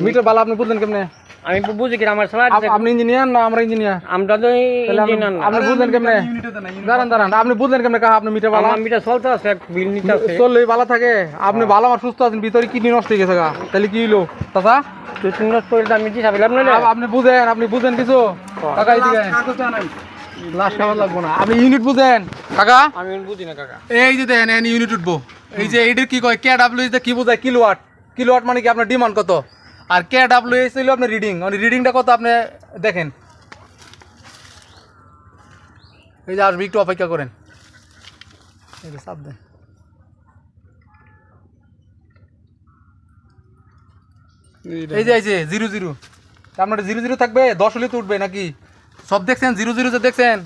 Metre বালা আপনি বুঝলেন কেমনে? আমি বুঝি কিনা আমার সালা আপনি ইঞ্জিনিয়ার না আমরা ইঞ্জিনিয়ার আমরা তো আপনি- ইঞ্জিনিয়ার না। আপনি বুঝলেন কেমনে? দাঁড়ান দাঁড়ান। আপনি বুঝলেন কেমনে কাহা আপনি মিটার বালা মিটার চলতে আছে বিল নিতে আছে। চললেই ভালো থাকে। আপনি ভালো আমার সুস্থ আছেন ভিতরে কিডনি নষ্ট হয়ে গেছে গা। তাহলে কি হইল? চাচা? তুই সুন্দর করে আমি না আপনি বুঝেন আপনি বুঝেন কিছু? কাকা এদিকে লাশ খাবার লাগবো না। আপনি ইউনিট বুঝেন। কাকা? আমি বুঝি না কাকা। এই যে দেন এন ইউনিট উঠবো। এই যে এইটার কি কয়? কে ডাব্লিউ কি বোঝায়? কিলোওয়াট কিলোওয়াট মানে কি আপনার ডিমান্ড কত? আর কে ডাব্লিউ এস হইল আপনার রিডিং মানে রিডিংটা কত আপনি দেখেন? এই যে আসবে একটু অপেক্ষা করেন। এই যে চাপ দেন। এই যে এই যে জিরো জিরো। আপনার জিরো জিরো থাকবে? দশ হলে তো উঠবে নাকি? সব দেখছেন? জিরো জিরো যে দেখছেন?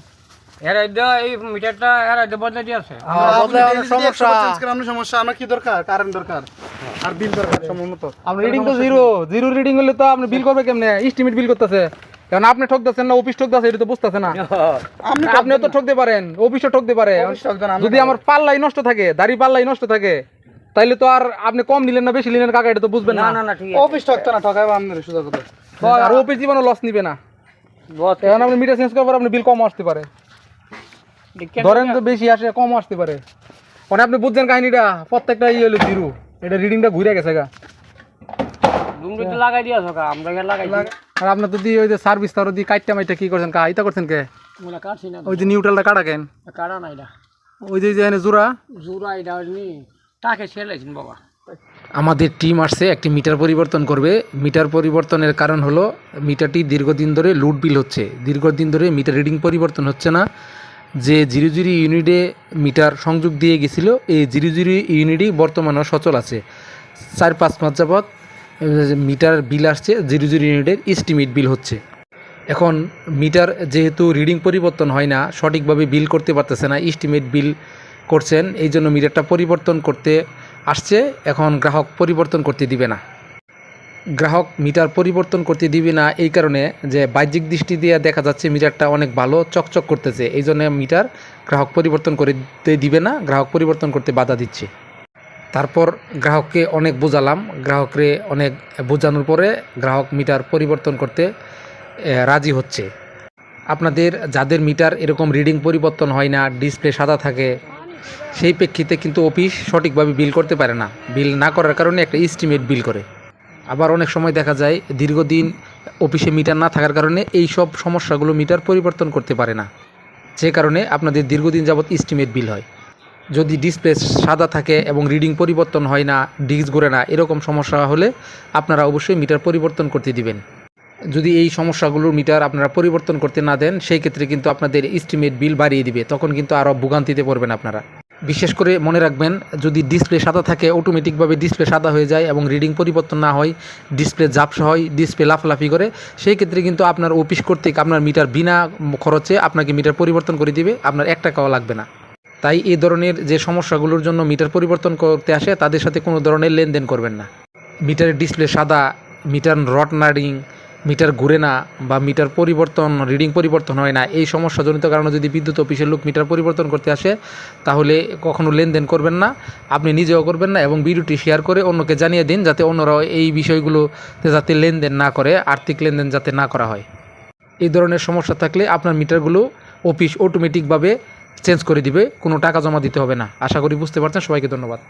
এর আইডা এই মিটারটা এর আইডা বদলে দিয়ে আছে। আহ, সমস্যা। সমস্যা আমার কি দরকার? কারেন্ট দরকার? আর বিল দরকার সময় আপনার রিডিং তো জিরো জিরো রিডিং হলে তো আপনি বিল করবে কেমনে? এস্টিমেট বিল করতেছে। কারণ আপনি ঠকতেছেন না অফিস ঠকতেছে এটা তো বুঝতেছে না। আপনি তো ঠকতে পারেন অফিসও ঠকতে পারে। যদি আমার পাল্লাই নষ্ট থাকে দাড়ি পাল্লাই নষ্ট থাকে তাইলে তো আর আপনি কম নিলেন না বেশি নিলেন কাকা এটা তো বুঝবেন না না। না না ঠিক আছে। অফিস ঠকতো না ঠকাইবো সুযোগ আর অফিস জীবনে লস নিবে না। এখন আপনি মিটার চেঞ্জ করার আপনি বিল কম আসতে পারে। ধরেন তো বেশি আসে কম আসতে পারে। মানে আপনি বুঝছেন কাহিনীটা প্রত্যেকটা ইয়ে হলো জিরো এটা রিডিংটা ঘুরে গেছে গা। তুমি তো লাগাই দিয়েছ কা আমরা এখানে লাগাই আর আপনার তো দিয়ে ওই যে সার্ভিস তার দিয়ে কাইটটা মাইটা কি করছেন কা? ইটা করছেন কে? কাটছি না। ওই যে নিউট্রালটা কাটা কেন? কাটা না ওই যে যে জোড়া। জোড়া এটা নি তাকে ছেলেছেন বাবা। আমাদের টিম আসছে একটি মিটার পরিবর্তন করবে। মিটার পরিবর্তনের কারণ হলো মিটারটি দীর্ঘদিন ধরে লুট বিল হচ্ছে। দীর্ঘদিন ধরে মিটার রিডিং পরিবর্তন হচ্ছে না। যে জিরো জিরো ইউনিটে মিটার সংযোগ দিয়ে গেছিল, এই জিরো জিরো ইউনিটই বর্তমানে সচল আছে। চার পাঁচ মাস যাবৎ মিটার বিল আসছে জিরো জিরো ইউনিটের এস্টিমেট বিল হচ্ছে। এখন মিটার যেহেতু রিডিং পরিবর্তন হয় না, সঠিকভাবে বিল করতে পারতেছে না এস্টিমেট বিল করছেন, এই জন্য মিটারটা পরিবর্তন করতে আসছে, এখন গ্রাহক পরিবর্তন করতে দিবে না। গ্রাহক মিটার পরিবর্তন করতে দিবে না এই কারণে যে বাহ্যিক দৃষ্টি দিয়ে দেখা যাচ্ছে মিটারটা অনেক ভালো চকচক করতেছে। এই জন্য মিটার গ্রাহক পরিবর্তন করতে দিবে না, গ্রাহক পরিবর্তন করতে বাধা দিচ্ছে। তারপর গ্রাহককে অনেক বোঝালাম। গ্রাহকরে অনেক বোঝানোর পরে গ্রাহক মিটার পরিবর্তন করতে রাজি হচ্ছে। আপনাদের যাদের মিটার এরকম রিডিং পরিবর্তন হয় না, ডিসপ্লে সাদা থাকে, সেই প্রেক্ষিতে কিন্তু অফিস সঠিকভাবে বিল করতে পারে না। বিল না করার কারণে একটা ইস্টিমেট বিল করে। আবার অনেক সময় দেখা যায় দীর্ঘদিন অফিসে মিটার না থাকার কারণে এই সব সমস্যাগুলো মিটার পরিবর্তন করতে পারে না। যে কারণে আপনাদের দীর্ঘদিন যাবৎ ইস্টিমেট বিল হয়। যদি ডিসপ্লে সাদা থাকে এবং রিডিং পরিবর্তন হয় না ডিস্ক ঘুরে না, এরকম সমস্যা হলে আপনারা অবশ্যই মিটার পরিবর্তন করতে দিবেন। যদি এই সমস্যাগুলোর মিটার আপনারা পরিবর্তন করতে না দেন, সেই ক্ষেত্রে কিন্তু আপনাদের ইস্টিমেট বিল বাড়িয়ে দিবে, তখন কিন্তু আরও ভোগান্তিতে পড়বেন আপনারা। বিশেষ করে মনে রাখবেন, যদি ডিসপ্লে সাদা থাকে অটোমেটিকভাবে ডিসপ্লে সাদা হয়ে যায় এবং রিডিং পরিবর্তন না হয় ডিসপ্লে ঝাপসা হয় ডিসপ্লে লাফালাফি করে, সেই ক্ষেত্রে কিন্তু আপনার অফিস কর্তৃক আপনার মিটার বিনা খরচে আপনাকে মিটার পরিবর্তন করে দিবে, আপনার এক টাকাও লাগবে না। তাই এই ধরনের যে সমস্যাগুলোর জন্য মিটার পরিবর্তন করতে আসে, তাদের সাথে কোনো ধরনের লেনদেন করবেন না। মিটারের ডিসপ্লে সাদা মিটার রট নারিং মিটার ঘুরে না বা মিটার পরিবর্তন রিডিং পরিবর্তন হয় না, এই সমস্যাজনিত কারণে যদি বিদ্যুৎ অফিসের লোক মিটার পরিবর্তন করতে আসে, তাহলে কখনো লেনদেন করবেন না, আপনি নিজেও করবেন না এবং ভিডিওটি শেয়ার করে অন্যকে জানিয়ে দিন যাতে অন্যরাও এই বিষয়গুলোতে যাতে লেনদেন না করে, আর্থিক লেনদেন যাতে না করা হয়। এই ধরনের সমস্যা থাকলে আপনার মিটারগুলো অফিস অটোমেটিকভাবে চেঞ্জ করে দিবে, কোনো টাকা জমা দিতে হবে না। আশা করি বুঝতে পারছেন, সবাইকে ধন্যবাদ।